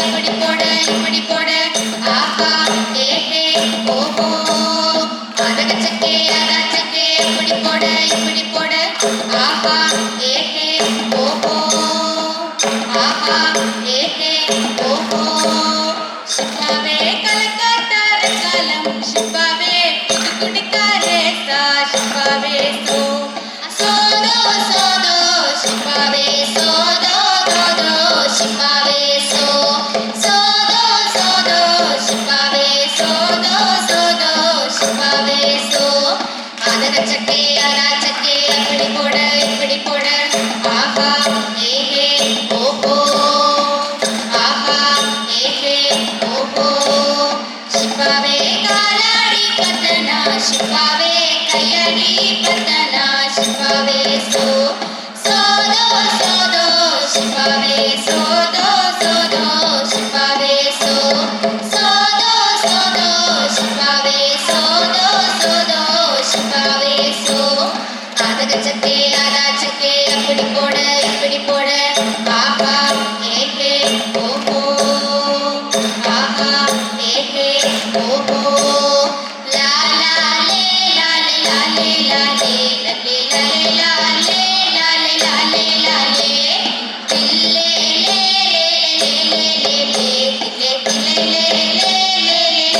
இப்படி போட இப்படி போட ஆஹா ஏ ஓஹோ அடச்சக்கே அடச்சக்கே இப்படி போட இப்படி போட. ஆஹா ஏஹே ஓஹோ. ஆஹா ஏஹே ஓஹோ. சிப்பாவே கலக்காத்தார சிப்பாவே சோ. இப்படி போட இப்படி போட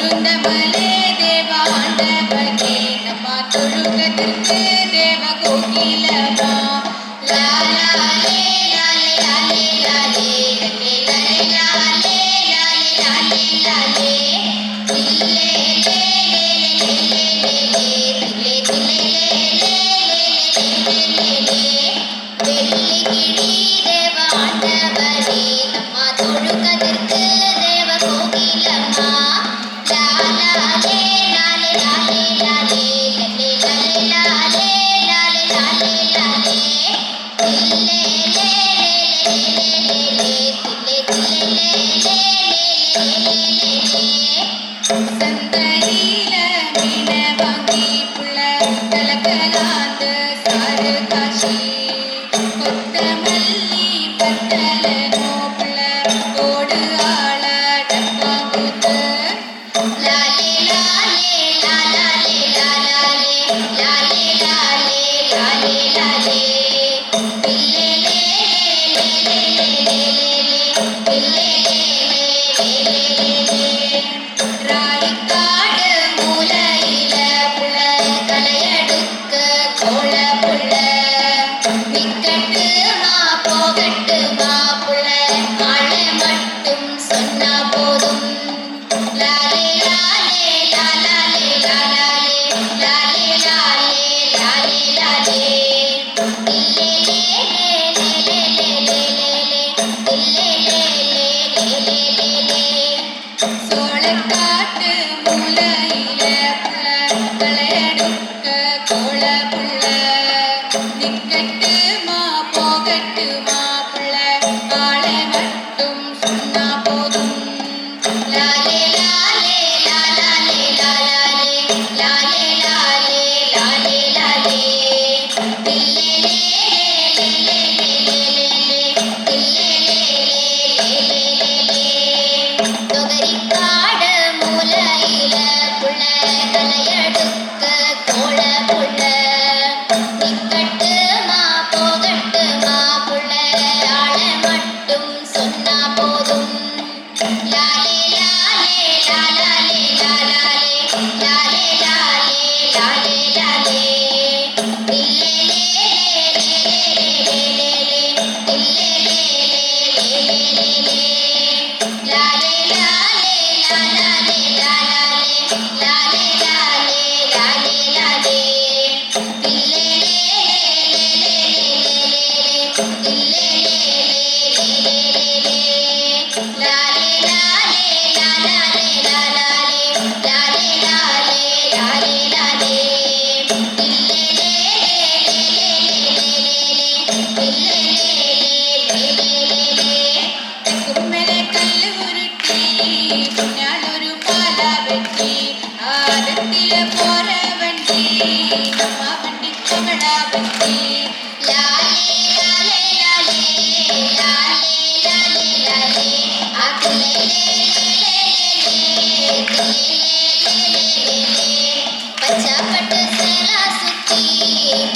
பொருந்தவனே தேவாண்டவனே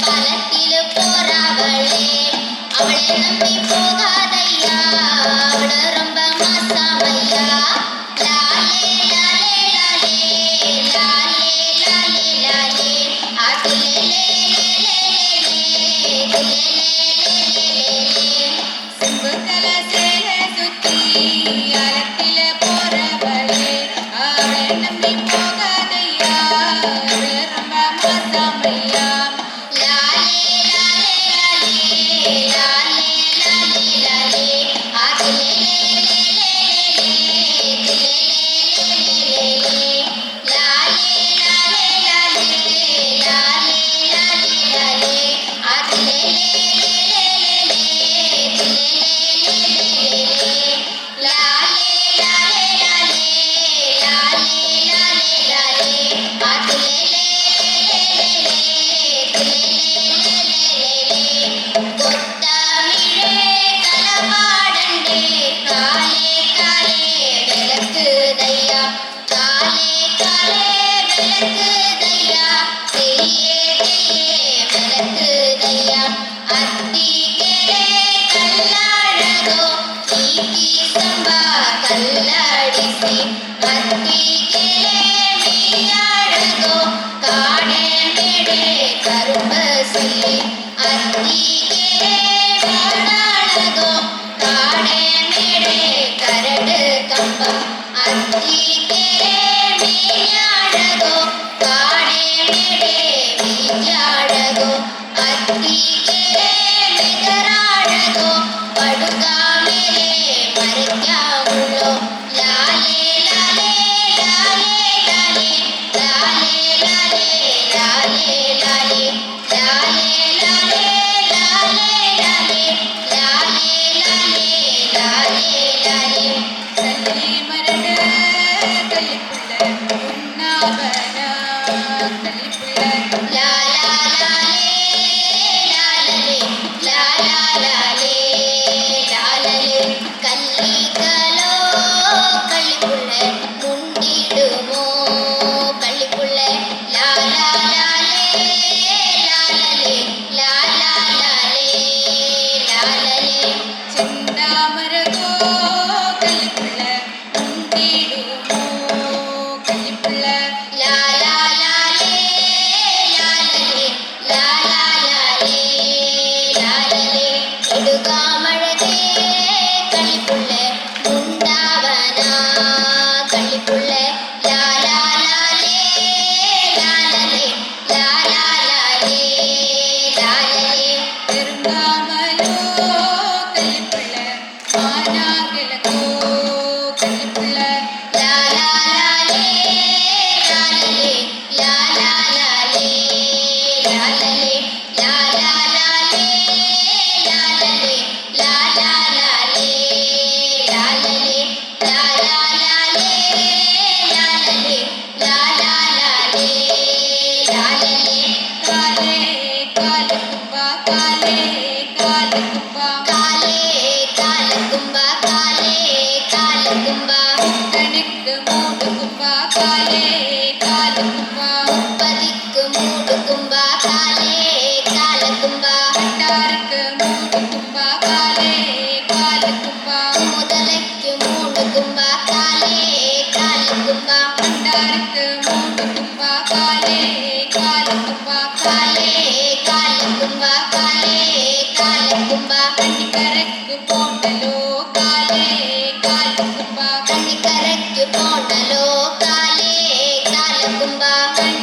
பலத்தில போறாவளே அவளை நம்பி போ കരട് കമ്പ. അത്തി Amen. കണ്ണിക്കരയ്ക്ക് പോണ്ടലോ കാലേ കാലക്കുമ്പ കണ്ണി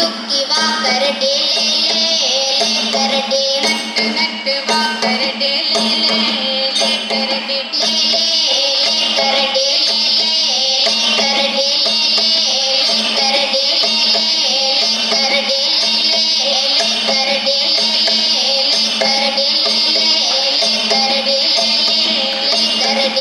तुक्की वा कर डे ले ले ले कर डे नट नट